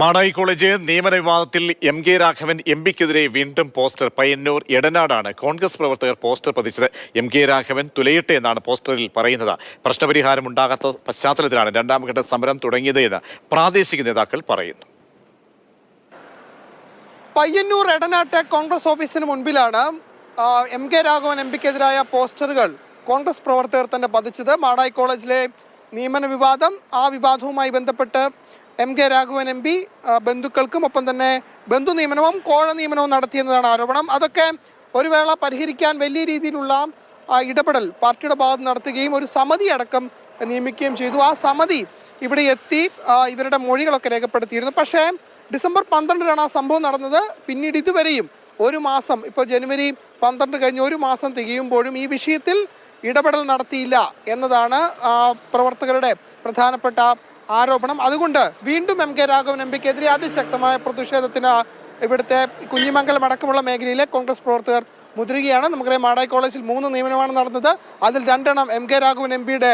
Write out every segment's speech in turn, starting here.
Madayi college നിയമന വിവാദത്തിൽ M K Raghavan M പിക്കെതിരെ വീണ്ടും പോസ്റ്റർ. പയ്യന്നൂർ എടനാടാണ് കോൺഗ്രസ് പ്രവർത്തകർ പോസ്റ്റർ പതിച്ചത്. എം കെ രാഘവൻ തുലയട്ടെ എന്നാണ് പോസ്റ്ററിൽ പറയുന്നത്. പ്രശ്നപരിഹാരം ഉണ്ടാകാത്ത പശ്ചാത്തലത്തിലാണ് രണ്ടാംഘട്ട സമരം തുടങ്ങിയത് എന്ന് പ്രാദേശിക നേതാക്കൾ പറയുന്നു. പയ്യന്നൂർ എടനാട്ട് കോൺഗ്രസ് ഓഫീസിന് മുൻപിലാണ് എം കെ രാഘവൻ എം പിക്കെതിരായ പോസ്റ്ററുകൾ കോൺഗ്രസ് പ്രവർത്തകർ തന്നെ പതിച്ചത്. മാടായി കോളേജിലെ നിയമന വിവാദം ആ വിവാദവുമായി ബന്ധപ്പെട്ട് M K Raghavan M P ബന്ധുക്കൾക്കും ഒപ്പം തന്നെ ബന്ധു നിയമനവും കോഴ നിയമനവും നടത്തിയെന്നതാണ് ആരോപണം. അതൊക്കെ ഒരു വേള പരിഹരിക്കാൻ വലിയ രീതിയിലുള്ള ഇടപെടൽ പാർട്ടിയുടെ ഭാഗത്ത് നടത്തുകയും ഒരു സമിതി അടക്കം നിയമിക്കുകയും ചെയ്തു. ആ സമിതി ഇവിടെ എത്തി ഇവരുടെ മൊഴികളൊക്കെ രേഖപ്പെടുത്തിയിരുന്നു. പക്ഷേ ഡിസംബർ പന്ത്രണ്ടിനാണ് ആ സംഭവം നടന്നത്. പിന്നീട് ഇതുവരെയും ഒരു മാസം ഇപ്പോൾ ജനുവരി പന്ത്രണ്ട് കഴിഞ്ഞ് ഒരു മാസം തികയുമ്പോഴും ഈ വിഷയത്തിൽ ഇടപെടൽ നടത്തിയില്ല എന്നതാണ് പ്രവർത്തകരുടെ പ്രധാനപ്പെട്ട ആരോപണം. അതുകൊണ്ട് വീണ്ടും എം കെ രാഘവൻ എം പിക്കെതിരെ അതിശക്തമായ പ്രതിഷേധത്തിന് ഇവിടുത്തെ കുഞ്ഞിമംഗലം അടക്കമുള്ള മേഖലയിലെ കോൺഗ്രസ് പ്രവർത്തകർ മുതിരുകയാണ്. നമുക്കറിയാം മാടായി കോളേജിൽ മൂന്ന് നിയമനമാണ് നടന്നത്. അതിൽ രണ്ടെണ്ണം എം കെ രാഘവൻ എം പിയുടെ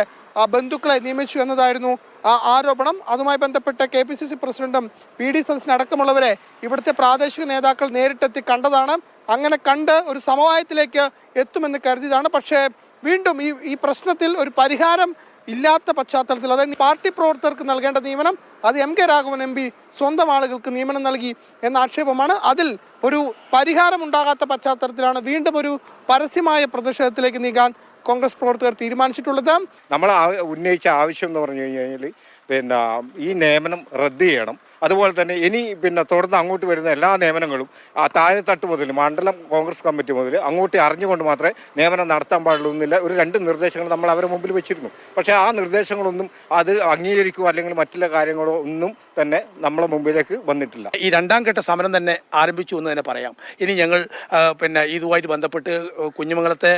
ബന്ധുക്കളെ നിയമിച്ചു എന്നതായിരുന്നു ആ ആരോപണം. അതുമായി ബന്ധപ്പെട്ട് കെ പി സി സി പ്രസിഡന്റും പി ഡി സദസ്സിന് അടക്കമുള്ളവരെ ഇവിടുത്തെ പ്രാദേശിക നേതാക്കൾ നേരിട്ടെത്തി കണ്ടതാണ്. അങ്ങനെ കണ്ട് ഒരു സമവായത്തിലേക്ക് എത്തുമെന്ന് കരുതിയതാണ്. പക്ഷേ വീണ്ടും ഈ ഈ പ്രശ്നത്തിൽ ഒരു പരിഹാരം ഇല്ലാത്ത പശ്ചാത്തലത്തിൽ അതായത് പാർട്ടി പ്രവർത്തകർക്ക് നൽകേണ്ട നിയമനം അത് M K Raghavan M P സ്വന്തം ആളുകൾക്ക് നിയമനം നൽകി എന്ന ആക്ഷേപമാണ്. അതിൽ ഒരു പരിഹാരം ഉണ്ടാകാത്ത പശ്ചാത്തലത്തിലാണ് വീണ്ടും ഒരു പരസ്യമായ പ്രതിഷേധത്തിലേക്ക് നീങ്ങാൻ കോൺഗ്രസ് പ്രവർത്തകർ തീരുമാനിച്ചിട്ടുള്ളത്. നമ്മൾ ഉന്നയിച്ച ആവശ്യം എന്ന് പറഞ്ഞു കഴിഞ്ഞാൽ പിന്നെ ഈ നിയമനം റദ്ദ് ചെയ്യണം. അതുപോലെ തന്നെ ഇനി പിന്നെ തുടർന്ന് അങ്ങോട്ട് വരുന്ന എല്ലാ നിയമനങ്ങളും ആ താഴെത്തട്ട് മുതൽ മണ്ഡലം കോൺഗ്രസ് കമ്മിറ്റി മുതൽ അങ്ങോട്ട് അറിഞ്ഞുകൊണ്ട് മാത്രമേ നിയമനം നടത്താൻ പാടുള്ളൂ ഒരു രണ്ട് നിർദ്ദേശങ്ങൾ നമ്മൾ അവരുടെ മുമ്പിൽ വെച്ചിരുന്നു. പക്ഷേ ആ നിർദ്ദേശങ്ങളൊന്നും അത് അംഗീകരിക്കുക അല്ലെങ്കിൽ മറ്റുള്ള കാര്യങ്ങളോ ഒന്നും തന്നെ നമ്മളെ മുമ്പിലേക്ക് വന്നിട്ടില്ല. ഈ രണ്ടാം ഘട്ട സമരം തന്നെ ആരംഭിച്ചു എന്ന് തന്നെ പറയാം. ഇനി ഞങ്ങൾ പിന്നെ ഇതുമായിട്ട് ബന്ധപ്പെട്ട് കുഞ്ഞുമംഗലത്തെ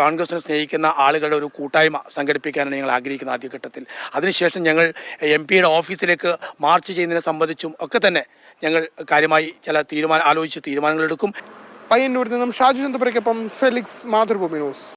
കോൺഗ്രസിനെ സ്നേഹിക്കുന്ന ആളുകളുടെ ഒരു കൂട്ടായ്മ സംഘടിപ്പിക്കാനാണ് ഞങ്ങൾ ആഗ്രഹിക്കുന്നത് ആദ്യഘട്ടത്തിൽ. അതിനുശേഷം ഞങ്ങൾ എം പിയുടെ ഓഫീസിലേക്ക് മാർച്ച് ചെയ്യുന്നതിനെ സംബന്ധിച്ചും ഒക്കെ തന്നെ ഞങ്ങൾ കാര്യമായി ചില തീരുമാനം ആലോചിച്ച് തീരുമാനങ്ങൾ എടുക്കും. പയ്യന്നൂരിൽ നിന്നും ഷാജു ചന്ദ്രപുരയ്ക്കൊപ്പം ഫെലിക്സ് മാതൃഭൂമി ന്യൂസ്.